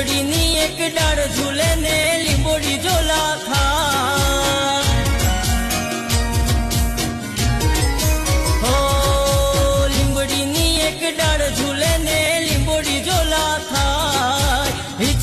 ઘોડીની એક ડાળ ઝૂલે.